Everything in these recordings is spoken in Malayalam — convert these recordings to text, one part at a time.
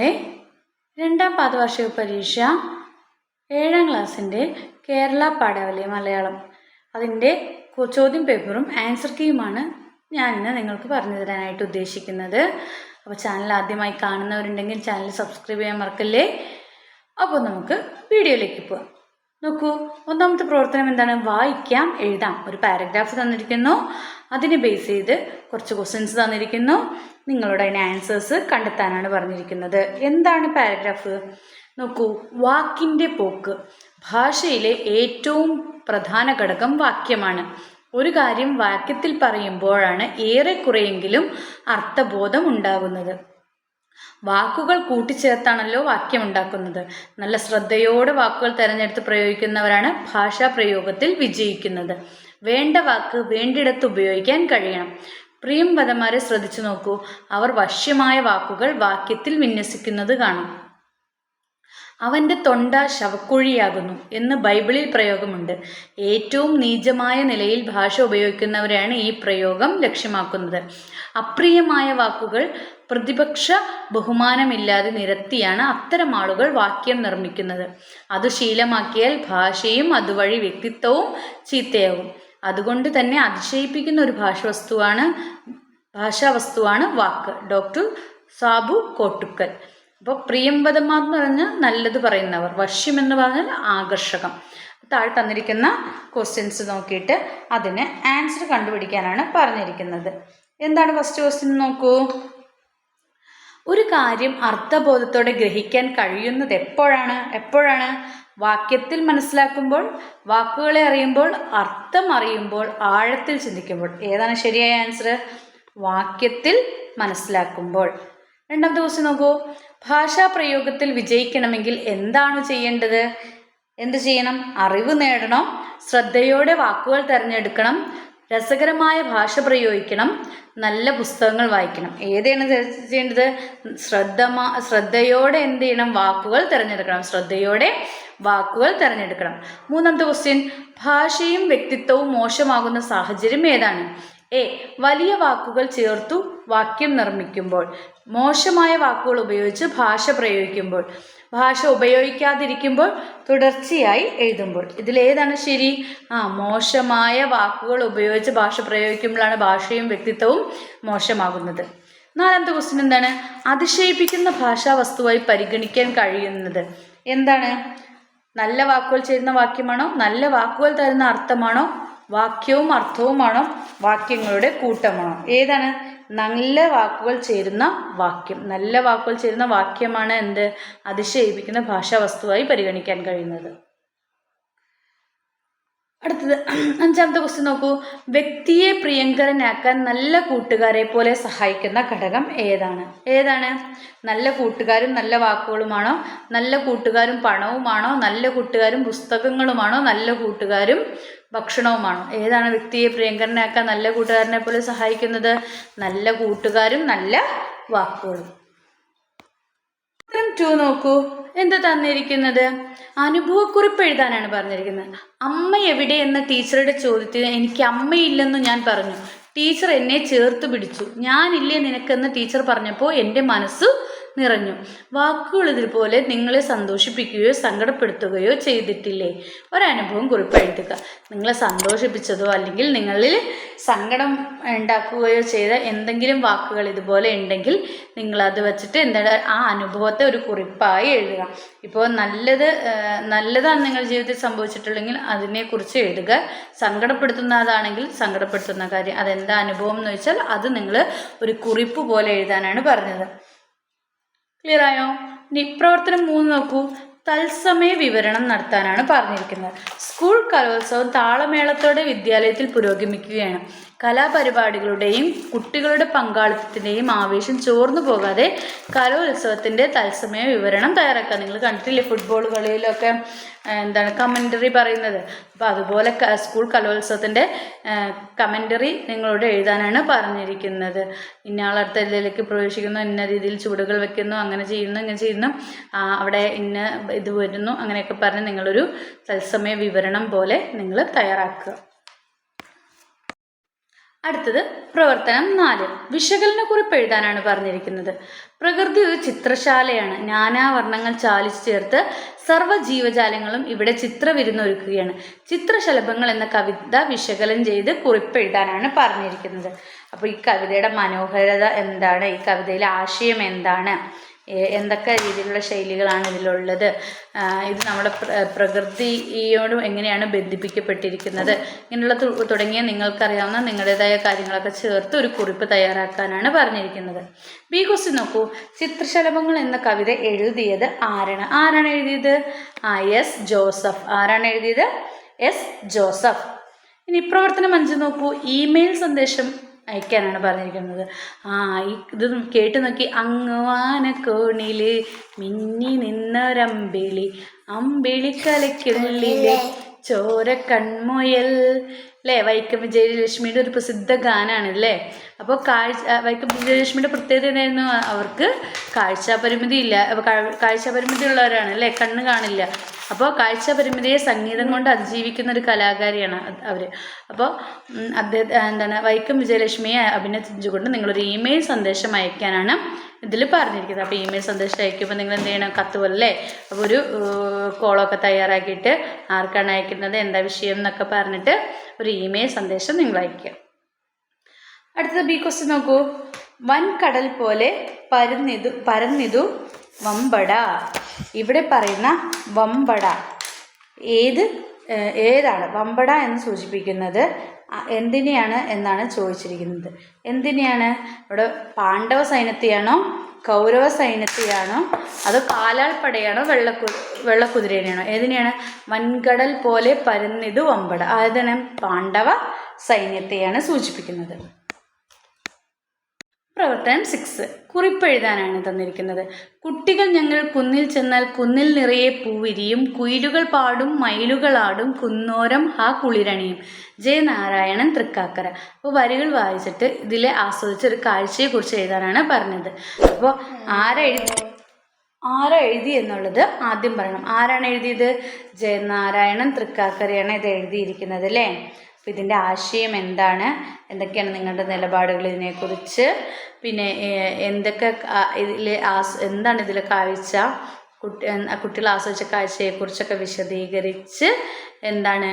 കുട്ടികളെ രണ്ടാം പാദവാർഷിക പരീക്ഷ ഏഴാം ക്ലാസ്സിന്റെ കേരള പാഠാവലി മലയാളം. അതിന്റെ ചോദ്യം പേപ്പറും ആൻസർ കീയുമാണ് ഞാൻ ഇന്ന് നിങ്ങൾക്ക് പറഞ്ഞു തരാനായിട്ട് ഉദ്ദേശിക്കുന്നത്. അപ്പോൾ ചാനൽ ആദ്യമായി കാണുന്നവരുണ്ടെങ്കിൽ ചാനൽ സബ്സ്ക്രൈബ് ചെയ്യാൻ മറക്കല്ലേ? അപ്പോൾ നമുക്ക് വീഡിയോയിലേക്ക് പോവാം. നോക്കൂ ഒന്നാമത്തെ പ്രവർത്തനം എന്താണ്? വായിക്കാം എഴുതാം. ഒരു പാരഗ്രാഫ് തന്നിരിക്കുന്നു. അതിനെ ബേസ് ചെയ്ത് കുറച്ച് ക്വസ്റ്റ്യൻസ് തന്നിരിക്കുന്നു. നിങ്ങളോട് അതിന് ആൻസേഴ്സ് കണ്ടെത്താനാണ് പറഞ്ഞിരിക്കുന്നത്. എന്താണ് പാരഗ്രാഫ് നോക്കൂ വാക്കിന്റെ പോക്ക്. ഭാഷയിലെ ഏറ്റവും പ്രധാന ഘടകം വാക്യമാണ്. ഒരു കാര്യം വാക്യത്തിൽ പറയുമ്പോഴാണ് ഏറെക്കുറെയെങ്കിലും അർത്ഥബോധം ഉണ്ടാകുന്നത്. വാക്കുകൾ കൂട്ടിച്ചേർത്താണല്ലോ വാക്യം ഉണ്ടാക്കുന്നത്. നല്ല ശ്രദ്ധയോടെ വാക്കുകൾ തിരഞ്ഞെടുത്ത് പ്രയോഗിക്കുന്നവരാണ് ഭാഷാ പ്രയോഗത്തിൽ വിജയിക്കുന്നത്. വേണ്ട വാക്ക് വേണ്ടിടത്ത് ഉപയോഗിക്കാൻ കഴിയണം. പ്രിയം പ്രിയംവദന്മാരെ ശ്രദ്ധിച്ചു നോക്കൂ. അവർ വശ്യമായ വാക്കുകൾ വാക്യത്തിൽ വിന്യസിക്കുന്നത് കാണും. അവന്റെ തൊണ്ട ശവക്കുഴിയാകുന്നു എന്ന് ബൈബിളിൽ പ്രയോഗമുണ്ട്. ഏറ്റവും നീചമായ നിലയിൽ ഭാഷ ഉപയോഗിക്കുന്നവരെയാണ് ഈ പ്രയോഗം ലക്ഷ്യമാക്കുന്നത്. അപ്രിയമായ വാക്കുകൾ പ്രതിപക്ഷ ബഹുമാനമില്ലാതെ നിരത്തിയാണ് അത്തരം ആളുകൾ വാക്യം നിർമ്മിക്കുന്നത്. അത് ശീലമാക്കിയാൽ ഭാഷയും അതുവഴി വ്യക്തിത്വവും ചീത്തയാവും അതുകൊണ്ട് തന്നെ അതിശയിപ്പിക്കുന്ന ഒരു ഭാഷ വസ്തുവാണ് ഭാഷവസ്തുവാണ് ഭാഷാവസ്തുവാണ് വാക്ക്. ഡോക്ടർ സാബു കോട്ടുക്കൽ. അപ്പോൾ പ്രിയംവദന്മാർ എന്ന് പറഞ്ഞാൽ നല്ലത് പറയുന്നവർ. വശ്യം എന്ന് പറഞ്ഞാൽ ആകർഷകം. താഴെ തന്നിരിക്കുന്ന ക്വസ്റ്റ്യൻസ് നോക്കിയിട്ട് അതിന് ആൻസർ കണ്ടുപിടിക്കാനാണ് പറഞ്ഞിരിക്കുന്നത്. എന്താണ് ഫസ്റ്റ് ക്വസ്റ്റ്യൻ നോക്കൂ. ഒരു കാര്യം അർത്ഥബോധത്തോടെ ഗ്രഹിക്കാൻ കഴിയുന്നത് എപ്പോഴാണ്? എപ്പോഴാണ്? വാക്യത്തിൽ മനസ്സിലാക്കുമ്പോൾ വാക്കുകളെ അറിയുമ്പോൾ അർത്ഥം അറിയുമ്പോൾ ആഴത്തിൽ ചിന്തിക്കുമ്പോൾ. ഏതാണ് ശരിയായ ആൻസർ വാക്യത്തിൽ മനസ്സിലാക്കുമ്പോൾ. രണ്ടാം ക്വസ്റ്റ്യൻ നോക്കൂ. ഭാഷാ പ്രയോഗത്തിൽ വിജയിക്കണമെങ്കിൽ എന്താണ് ചെയ്യേണ്ടത്? എന്ത് ചെയ്യണം? അറിവ് നേടണം. ശ്രദ്ധയോടെ വാക്കുകൾ തിരഞ്ഞെടുക്കണം. രസകരമായ ഭാഷ പ്രയോഗിക്കണം. നല്ല പുസ്തകങ്ങൾ വായിക്കണം. ഏതാണ് ചെയ്യേണ്ടത്? ശ്രദ്ധമാ ശ്രദ്ധയോടെ എന്ത് ചെയ്യണം? വാക്കുകൾ തിരഞ്ഞെടുക്കണം. ശ്രദ്ധയോടെ വാക്കുകൾ തിരഞ്ഞെടുക്കണം. മൂന്നാമത്തെ ക്വസ്റ്റ്യൻ ഭാഷയും വ്യക്തിത്വവും മോശമാകുന്ന സാഹചര്യം ഏതാണ്? എ. വലിയ വാക്കുകൾ ചേർത്തു വാക്യം നിർമ്മിക്കുമ്പോൾ. മോശമായ വാക്കുകൾ ഉപയോഗിച്ച് ഭാഷ പ്രയോഗിക്കുമ്പോൾ. ഭാഷ ഉപയോഗിക്കാതിരിക്കുമ്പോൾ തുടർച്ചയായി എഴുതുമ്പോൾ. ഇതിലേതാണ് ശരി? ആ മോശമായ വാക്കുകൾ ഉപയോഗിച്ച് ഭാഷ പ്രയോഗിക്കുമ്പോഴാണ് ഭാഷയും വ്യക്തിത്വവും മോശമാകുന്നത്. നാലാമത്തെ ക്വസ്റ്റ്യൻ എന്താണ്? അതിശയിപ്പിക്കുന്ന ഭാഷാ വസ്തുവായി പരിഗണിക്കാൻ കഴിയുന്നത്. എന്താണ്? നല്ല വാക്കുകൾ ചേരുന്ന വാക്യമാണോ? നല്ല വാക്കുകൾ തരുന്ന അർത്ഥമാണോ? വാക്യവും അർത്ഥവുമാണോ? വാക്യങ്ങളുടെ കൂട്ടമാണോ? ഏതാണ്? നല്ല വാക്കുകൾ ചേരുന്ന വാക്യം. നല്ല വാക്കുകൾ ചേരുന്ന വാക്യമാണ് എന്ത്? അതിശയിപ്പിക്കുന്ന ഭാഷാ വസ്തുവായി പരിഗണിക്കാൻ കഴിയുന്നത്. അടുത്തത് അഞ്ചാമത്തെ ക്വസ്റ്റ്യൻ നോക്കൂ. വ്യക്തിയെ പ്രിയങ്കരനാക്കാൻ നല്ല കൂട്ടുകാരെ പോലെ സഹായിക്കുന്ന ഘടകം ഏതാണ്? ഏതാണ്? നല്ല കൂട്ടുകാരും നല്ല വാക്കുകളുമാണോ? നല്ല കൂട്ടുകാരും പണവുമാണോ? നല്ല കൂട്ടുകാരും പുസ്തകങ്ങളുമാണോ? നല്ല കൂട്ടുകാരും ഭക്ഷണവുമാണോ. ഏതാണ് വ്യക്തിയെ പ്രിയങ്കരനാക്കാൻ നല്ല കൂട്ടുകാരനെ പോലെ സഹായിക്കുന്നത്? നല്ല കൂട്ടുകാരും നല്ല വാക്കുകളും. ടു നോക്കൂ. എന്താ തന്നിരിക്കുന്നത്? അനുഭവക്കുറിപ്പ് എഴുതാനാണ് പറഞ്ഞിരിക്കുന്നത്. അമ്മ എവിടെ എന്ന ടീച്ചറുടെ ചോദ്യത്തിന് എനിക്ക് അമ്മയില്ലെന്ന് ഞാൻ പറഞ്ഞു. ടീച്ചർ എന്നെ ചേർത്ത് പിടിച്ചു. ഞാനില്ലേ നിനക്കെന്ന് ടീച്ചർ പറഞ്ഞപ്പോൾ എന്റെ മനസ്സ് നിറഞ്ഞു. വാക്കുകൾ ഇതുപോലെ നിങ്ങളെ സന്തോഷിപ്പിക്കുകയോ സങ്കടപ്പെടുത്തുകയോ ചെയ്തിട്ടില്ലേ? ഒരനുഭവം കുറിപ്പ് എഴുതുക നിങ്ങളെ സന്തോഷിപ്പിച്ചതോ അല്ലെങ്കിൽ നിങ്ങളിൽ സങ്കടം ഉണ്ടാക്കുകയോ ചെയ്ത എന്തെങ്കിലും വാക്കുകൾ ഇതുപോലെ ഉണ്ടെങ്കിൽ നിങ്ങളത് വെച്ചിട്ട് എന്താണ് ആ അനുഭവത്തെ ഒരു കുറിപ്പായി എഴുതുക. ഇപ്പോൾ നല്ലത് നല്ലതാണ് നിങ്ങൾ ജീവിതത്തിൽ സംഭവിച്ചിട്ടുള്ളെങ്കിൽ അതിനെക്കുറിച്ച് എഴുതുക. സങ്കടപ്പെടുത്തുന്നതാണെങ്കിൽ സങ്കടപ്പെടുത്തുന്ന കാര്യം. അതെന്താ അനുഭവം എന്ന് വെച്ചാൽ അത് നിങ്ങൾ ഒരു കുറിപ്പ് പോലെ എഴുതാനാണ് പറഞ്ഞത്. ക്ലിയർ ആയോ ഇനി പ്രവർത്തനം മൂന്ന് നോക്കൂ. തത്സമയ വിവരണം നടത്താനാണ് പറഞ്ഞിരിക്കുന്നത്. സ്കൂൾ കലോത്സവം താളമേളത്തോടെ വിദ്യാലയത്തിൽ പുരോഗമിക്കുകയാണ്. കലാപരിപാടികളുടെയും കുട്ടികളുടെ പങ്കാളിത്തത്തിന്റെയും ആവേശം ചോർന്നു പോകാതെ കലോത്സവത്തിന്റെ തത്സമയ വിവരണം തയ്യാറാക്കുക. നിങ്ങൾ കണ്ടിട്ടില്ലേ ഫുട്ബോൾ കളിയിലൊക്കെ എന്താണ് കമന്ററി പറയുന്നത്? അപ്പോൾ അതുപോലെ സ്കൂൾ കലോത്സവത്തിന്റെ കമന്ററി നിങ്ങളോട് എഴുതാനാണ് പറഞ്ഞിരിക്കുന്നത്. ഇന്നയാളടുത്ത ഇതിലേക്ക് പ്രവേശിക്കുന്നു ഇന്ന രീതിയിൽ ചുവടുകൾ വെക്കുന്നു അങ്ങനെ ചെയ്യുന്നു ഇങ്ങനെ ചെയ്യുന്നു. അവിടെ ഇന്ന ഇത് വരുന്നു അങ്ങനെയൊക്കെ പറഞ്ഞ് നിങ്ങളൊരു തത്സമയ വിവരണം പോലെ നിങ്ങൾ തയ്യാറാക്കുക. അടുത്തത് പ്രവർത്തനം നാല്. വിശകലന കുറിപ്പ് എഴുതാനാണ് പറഞ്ഞിരിക്കുന്നത്. പ്രകൃതി ഒരു ചിത്രശാലയാണ്. നാനാവർണങ്ങൾ ചാലിച്ചു ചേർത്ത് സർവ ജീവജാലങ്ങളും ഇവിടെ ചിത്രവിരുന്നൊരുക്കുകയാണ്. ചിത്രശലഭങ്ങൾ എന്ന കവിത വിശകലനം ചെയ്ത് കുറിപ്പ് എഴുതാനാണ് പറഞ്ഞിരിക്കുന്നത്. അപ്പോൾ ഈ കവിതയുടെ മനോഹരത എന്താണ്? ഈ കവിതയിലെ ആശയം എന്താണ്? എന്തൊക്കെ രീതിയിലുള്ള ശൈലികളാണ് ഇതിലുള്ളത്? ഇത് നമ്മുടെ പ്ര- പ്രകൃതിയോട് എങ്ങനെയാണ് ബന്ധിപ്പിക്കപ്പെട്ടിരിക്കുന്നത്? ഇങ്ങനെയുള്ള തുടങ്ങിയ നിങ്ങൾക്കറിയാവുന്ന നിങ്ങളുടേതായ കാര്യങ്ങളൊക്കെ ചേർത്ത് ഒരു കുറിപ്പ് തയ്യാറാക്കാനാണ് പറഞ്ഞിരിക്കുന്നത്. ബി ക്വസ്റ്റ്യൻ നോക്കൂ. ചിത്രശലഭങ്ങൾ എന്ന കവിത എഴുതിയത് ആരാണ്? ആരാണ് എഴുതിയത്? ആ എസ് ജോസഫ്. ആരാണ് എഴുതിയത്? S Joseph. ഇനി പ്രവർത്തനം അഞ്ച് നോക്കൂ. ഇമെയിൽ സന്ദേശം അയക്കാനാണ് പറഞ്ഞിരിക്കുന്നത്. ആ ഈ ഇത് കേട്ട് നോക്കി അങ്ങുവാനക്കോണിൽ മിന്നി നിന്നൊരമ്പിളി അമ്പിളിക്കലയ്ക്കുള്ളിലെ ചോര കൺമുയൽ അല്ലേ വൈക്കം വിജയലക്ഷ്മിയുടെ ഒരു പ്രസിദ്ധ ഗാനമാണ് അല്ലേ അപ്പോൾ കാഴ്ച വൈക്കം വിജയലക്ഷ്മിയുടെ പ്രത്യേകത എന്തായിരുന്നു? അവർക്ക് കാഴ്ചാപരിമിതി ഇല്ല കാഴ്ചാപരിമിതി ഉള്ളവരാണ് അല്ലേ കണ്ണ് കാണില്ല. അപ്പോൾ കാഴ്ച പരിമിതിയെ സംഗീതം കൊണ്ട് അതിജീവിക്കുന്ന ഒരു കലാകാരിയാണ് അവർ അപ്പോൾ അദ്ദേഹം എന്താണ് വൈക്കം വിജയലക്ഷ്മിയെ അഭിനന്ദിച്ചുകൊണ്ട് നിങ്ങളൊരു ഇമെയിൽ സന്ദേശം അയക്കാനാണ് ഇതിൽ പറഞ്ഞിരിക്കുന്നത്. അപ്പോൾ ഇമെയിൽ സന്ദേശം അയക്കുമ്പോൾ നിങ്ങൾ എന്ത് ചെയ്യണം? കത്ത് അപ്പോൾ ഒരു കോളൊക്കെ തയ്യാറാക്കിയിട്ട് ആർക്കാണ് അയക്കുന്നത്? എന്താ വിഷയം എന്നൊക്കെ പറഞ്ഞിട്ട് ഒരു ഇമെയിൽ സന്ദേശം നിങ്ങൾ അയക്കുക. അടുത്തത് ബി ക്വസ്റ്റ്യൻ നോക്കൂ. വൻകടൽ പോലെ പരന്നിതു പരന്നിതു വമ്പട. ഇവിടെ പറയുന്ന വമ്പട. ഏത് ഏതാണ് വമ്പട എന്ന് സൂചിപ്പിക്കുന്നത്? എന്തിനെയാണ് എന്നാണ് ചോദിച്ചിരിക്കുന്നത്. എന്തിനെയാണ്? ഇവിടെ പാണ്ഡവ സൈന്യത്തെയാണോ? കൗരവ സൈന്യത്തെയാണോ? അതോ കാലാൾപ്പടയാണോ വെള്ളക്കു വെള്ളക്കുതിരേനെയാണോ? ഏതിനെയാണ്? വൻകടൽ പോലെ പരന്നിത് വമ്പട. അതിനാണ് പാണ്ഡവ സൈന്യത്തെയാണ് സൂചിപ്പിക്കുന്നത്. പ്രവർത്തനം സിക്സ് കുറിപ്പ് എഴുതാനാണ് തന്നിരിക്കുന്നത്. കുട്ടികൾ ഞങ്ങൾ കുന്നിൽ ചെന്നാൽ കുന്നിൽ നിറയെ പൂവിരിയും കുയിലുകൾ പാടും മയിലുകളാടും കുന്നോരം ഹാ കുളിരണിയും. ജയനാരായണൻ തൃക്കാക്കര. അപ്പോൾ വരികൾ വായിച്ചിട്ട് ഇതിലെ ആസ്വദിച്ച ഒരു കാഴ്ചയെക്കുറിച്ച് എഴുതാനാണ് പറഞ്ഞത്. അപ്പോൾ ആരെഴുതി ആരാ എഴുതി എന്നുള്ളത് ആദ്യം പറയണം. ആരാണ് എഴുതിയത്? ജയനാരായണൻ തൃക്കാക്കരയാണ് ഇത് എഴുതിയിരിക്കുന്നത് അല്ലേ? അപ്പോൾ ഇതിന്റെ ആശയം എന്താണ്? എന്തൊക്കെയാണ് നിങ്ങളുടെ നിലപാടുകൾ ഇതിനെക്കുറിച്ച്? പിന്നെ എന്തൊക്കെ ഇതിൽ ആസ് എന്താണ് ഇതിലെ കാഴ്ച? കുട്ടി കുട്ടികൾ ആസ്വദിച്ച കാഴ്ചയെക്കുറിച്ചൊക്കെ വിശദീകരിച്ച് എന്താണ്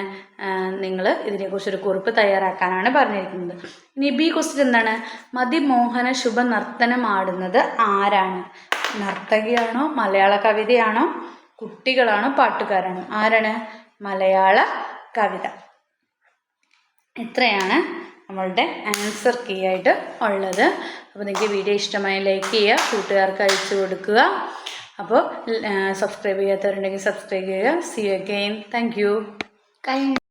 നിങ്ങൾ ഇതിനെക്കുറിച്ചൊരു കുറിപ്പ് തയ്യാറാക്കാനാണ് പറഞ്ഞിരിക്കുന്നത്. ഇനി ബി ക്വസ്റ്റ്യൻ എന്താണ്? മതിമോഹന ശുഭ നർത്തനം ആടുന്നത് ആരാണ്? നർത്തകിയാണോ മലയാള കവിതയാണോ കുട്ടികളാണോ പാട്ടുകാരാണോ? ആരാണ്? മലയാള കവിത. ഇത്രയാണ് നമ്മളുടെ ആൻസർ കീ ആയിട്ട് ഉള്ളത്. അപ്പോൾ നിങ്ങൾക്ക് വീഡിയോ ഇഷ്ടമായി ലൈക്ക് ചെയ്യുക കൂട്ടുകാർക്ക് അയച്ചു കൊടുക്കുക. അപ്പോൾ സബ്സ്ക്രൈബ് ചെയ്യാത്തവരുണ്ടെങ്കിൽ സബ്സ്ക്രൈബ് ചെയ്യുക. C again thank you